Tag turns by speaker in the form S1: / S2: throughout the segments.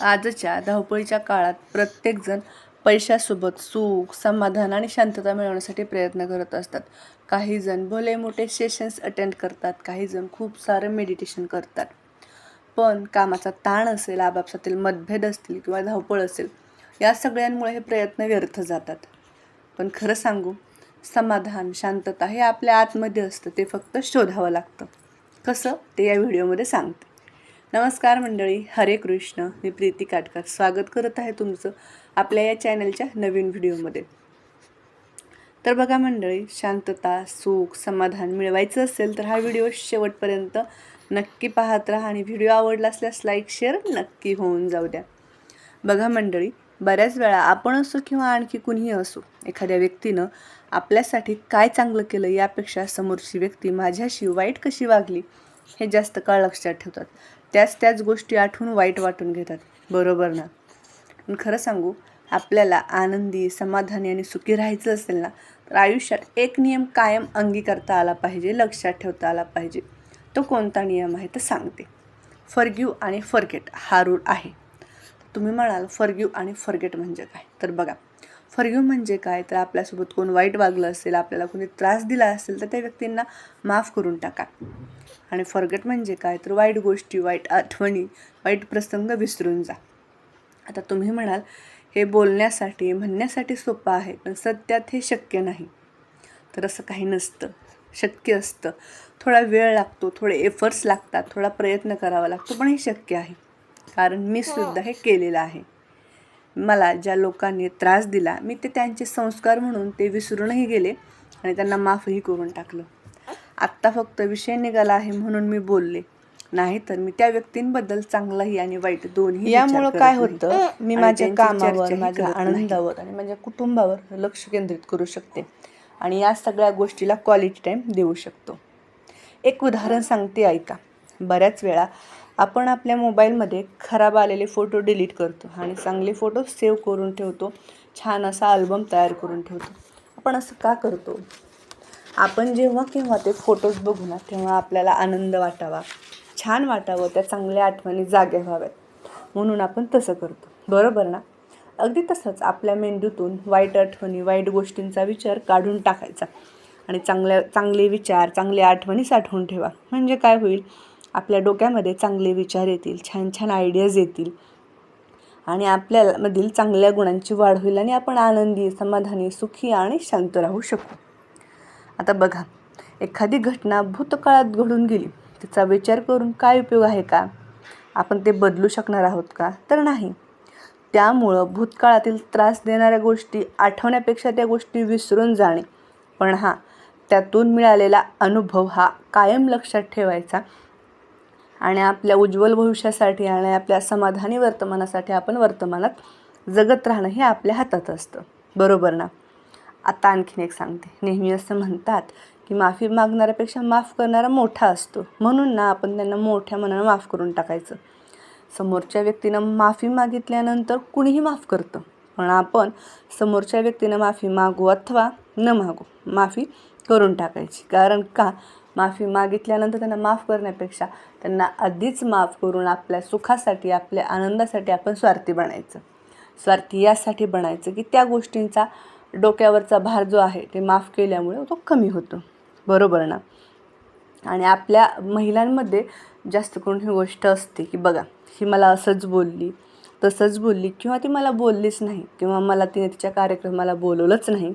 S1: आजच्या धावपळीच्या काळात प्रत्येकजण पैशासोबत सुख समाधान आणि शांतता मिळवण्यासाठी प्रयत्न करत असतात. काही जण भले मोठे सेशन्स अटेंड करतात काही जण खूप सारं मेडिटेशन करतात. पण कामाचा ताण असेल आपापसातील मतभेद असतील किंवा धावपळ असेल या सगळ्यांमुळे हे प्रयत्न व्यर्थ जातात. पण खरं सांगू समाधान शांतता हे आपल्या आतमध्ये असतं ते फक्त शोधावं लागतं. कसं? ते या व्हिडिओमध्ये सांगते. नमस्कार मंडळी हरे कृष्ण. मी प्रीती काटकर. स्वागत करत आहे तुमचं आपल्या या चॅनलच्या नवीन व्हिडिओमध्ये. तर बघा मंडळी शांतता सुख समाधान मिळवायचं असेल तर हा व्हिडिओ शेवटपर्यंत नक्की पाहत राहा आणि व्हिडिओ आवडला असल्यास लाईक शेअर नक्की होऊन जाऊ द्या. बघा मंडळी बऱ्याच वेळा आपण असो किंवा आणखी कुणीही असो एखाद्या व्यक्तीनं आपल्यासाठी काय चांगलं केलं यापेक्षा समोरची व्यक्ती माझ्याशी वाईट कशी वागली? हे जास्त काळ लक्षात ठेवतात. त्याच त्याच गोष्टी आठवून वाईट वाटून घेतात. बरोबर ना? पण खरं सांगू आपल्याला आनंदी समाधानी आणि सुखी राहायचं असेल ना तर आयुष्यात एक नियम कायम अंगीकारता आला पाहिजे लक्षात ठेवता आला पाहिजे. तो कोणता नियम आहे तर सांगते. फर्ग्यू आणि फरगेट हा रूल आहे. तुम्ही म्हणाल फर्ग्यू आणि फरगेट म्हणजे काय? तर बघा फर्ग्यू म्हणजे काय? तर आपल्यासोबत कोण वाईट वागलं असेल आपल्याला कोणी त्रास दिला असेल तर त्या व्यक्तींना माफ करून टाका. आणि फर्गेट म्हणजे काय? तर वाईट गोष्टी वाईट आठवणी वाईट प्रसंग विसरून जा. आता तुम्ही म्हणाल हे बोलण्यासाठी म्हणण्यासाठी सोपं आहे पण सत्यात हे शक्य नाही. तर असं काही नसतं. शक्य असतं. थोडा वेळ लागतो थोडे एफर्ट्स लागतात थोडा प्रयत्न करावा लागतो पण हे शक्य आहे. कारण मी सुद्धा हे केलेलं आहे. मला ज्या लोकांनी त्रास दिला मी ते त्यांचे संस्कार म्हणून ते विसरूनही गेले आणि त्यांना माफही करून टाकलं. आत्ता फक्त विषय निघाला आहे म्हणून मी बोलले. नाही तर मी त्या व्यक्तींबद्दल चांगलाही आणि वाईट दोन्ही
S2: यामुळं काय होतं. मी माझ्या कामावर माझ्या. आनंदावर आणि माझ्या कुटुंबावर लक्ष केंद्रित करू शकते. आणि या सगळ्या गोष्टीला क्वालिटी टाईम देऊ शकतो. एक उदाहरण सांगते ऐका. बऱ्याच वेळा आपण आपल्या मोबाईलमध्ये खराब आलेले फोटो डिलीट करतो आणि चांगले फोटो सेव्ह करून ठेवतो. छान असा अल्बम तयार करून ठेवतो. आपण असं का करतो? आपण जेव्हा केव्हा ते फोटोज बघू ना तेव्हा आपल्याला आनंद वाटावा. छान वाटावं त्या चांगल्या आठवणी जाग्या व्हाव्यात. म्हणून आपण तसं करतो. बरोबर ना? अगदी तसंच आपल्या मेंदूतून वाईट आठवणी वाईट गोष्टींचा विचार काढून टाकायचा. आणि चांगल्या चांगले विचार चांगल्या आठवणी साठवून ठेवा. म्हणजे काय होईल? आपल्या डोक्यामध्ये चांगले विचार येतील छान छान आयडियाज येतील. आणि आपल्यामधील चांगल्या गुणांची वाढ होईल आणि आपण आनंदी समाधानी सुखी आणि शांत राहू शकू. आता बघा एखादी घटना भूतकाळात घडून गेली तिचा विचार करून काय उपयोग आहे का? आपण ते बदलू शकणार आहोत का? तर नाही. त्यामुळं भूतकाळातील त्रास देणाऱ्या गोष्टी आठवण्यापेक्षा त्या गोष्टी विसरून जाणे. पण हां त्यातून मिळालेला अनुभव हा कायम लक्षात ठेवायचा आणि आपल्या उज्ज्वल भविष्यासाठी आणि आपल्या समाधानी वर्तमानासाठी आपण वर्तमानात जगत राहणं हे आपल्या हातात असतं. बरोबर ना? आता आणखीन एक सांगते. नेहमी असं म्हणतात की माफी मागणाऱ्यापेक्षा माफ करणारा मोठा असतो. म्हणून ना आपण त्यांना मोठ्या मनानं माफ करून टाकायचं. समोरच्या व्यक्तीनं माफी मागितल्यानंतर कुणीही माफ करतं. पण आपण समोरच्या व्यक्तीनं माफी मागू अथवा न मागू माफी करून टाकायची. कारण का? माफी मागितल्यानंतर त्यांना माफ करण्यापेक्षा त्यांना आधीच माफ करून आपल्या सुखासाठी आपल्या आनंदासाठी आपण स्वार्थी बनायचं. स्वार्थी यासाठी बनायचं की त्या गोष्टींचा डोक्यावरचा भार जो आहे ते माफ केल्यामुळे तो कमी होतो. बरोबर ना? आणि आपल्या महिलांमध्ये जास्त करून ही गोष्ट असते की बघा ही मला असंच बोलली तसंच बोलली किंवा ती मला बोललीच नाही किंवा मला तिने तिच्या कार्यक्रमाला बोलवलंच नाही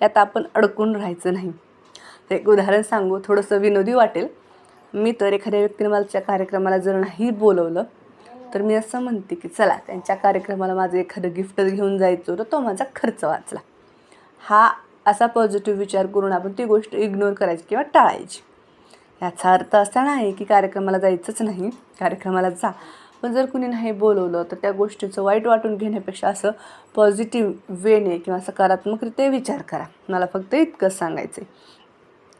S2: यात आपण अडकून राहायचं नाही. एक उदाहरण सांगू थोडंसं विनोदी वाटेल. मी तर एखाद्या व्यक्तीने मला तिच्या कार्यक्रमाला जर नाही बोलवलं तर मी असं म्हणते की चला त्यांच्या कार्यक्रमाला माझं एखादं गिफ्ट घेऊन जायचं तर तो माझा खर्च वाचला. हा असा पॉझिटिव्ह विचार करून आपण ती गोष्ट इग्नोर करायची किंवा टाळायची. याचा अर्थ असा नाही की कार्यक्रमाला जायचंच नाही कार्यक्रमाला जा. पण जर कुणी नाही बोलवलं तर त्या गोष्टीचं वाईट वाटून घेण्यापेक्षा असं पॉझिटिव्ह वेने किंवा सकारात्मकरित्या विचार करा. मला फक्त इतकंच सांगायचं आहे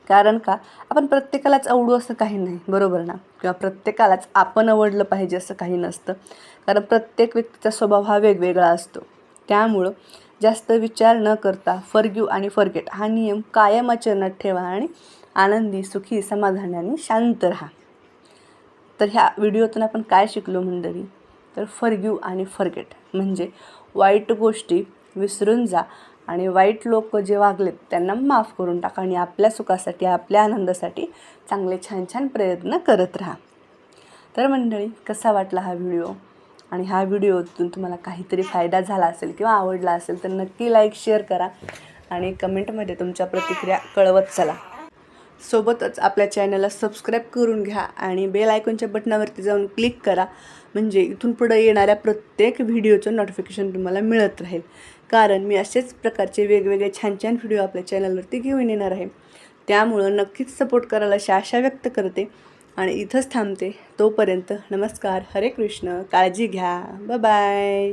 S2: कारण का? आपण प्रत्येकालाच आवडू असं काही नाही बरोबर ना? किंवा प्रत्येकालाच आपण आवडलं पाहिजे असं काही नसतं. कारण प्रत्येक व्यक्तीचा स्वभाव हा वेगवेगळा असतो. त्यामुळं जास्त विचार न करता फर्ग्यू आणि फर्गेट हा नियम कायम आचरणात ठेवा आणि आनंदी सुखी समाधानाने शांत राहा. तर ह्या व्हिडिओतून आपण काय शिकलो मंडळी? तर फरग्यू आणि फरगेट म्हणजे वाईट गोष्टी विसरून जा आणि वाईट लोक जे वागलेत त्यांना माफ करून टाका आणि आपल्या सुखासाठी आपल्या आनंदासाठी चांगले छान छान प्रयत्न करत राहा. तर मंडळी कसा वाटला हा व्हिडिओ? आणि हा व्हिडिओतून तुम्हाला काहीतरी फायदा झाला असेल किंवा आवडला असेल तर नक्की लाईक शेअर करा आणि कमेंटमध्ये तुमच्या प्रतिक्रिया कळवत चला. सोबतच आपल्या चॅनलला सबस्क्राईब करून घ्या आणि बेल आयकॉनच्या बटनावरती जाऊन क्लिक करा. म्हणजे इथून पुढे येणाऱ्या प्रत्येक व्हिडिओचं नोटिफिकेशन तुम्हाला मिळत राहील. कारण मी असेच प्रकारचे वेगवेगळे छान छान व्हिडिओ आपल्या चॅनलवरती घेऊन येणार आहे. त्यामुळं नक्कीच सपोर्ट करायला अशी आशा व्यक्त करते. आणि इथंच थांबते तोपर्यंत नमस्कार हरे कृष्ण काळजी घ्या. बाय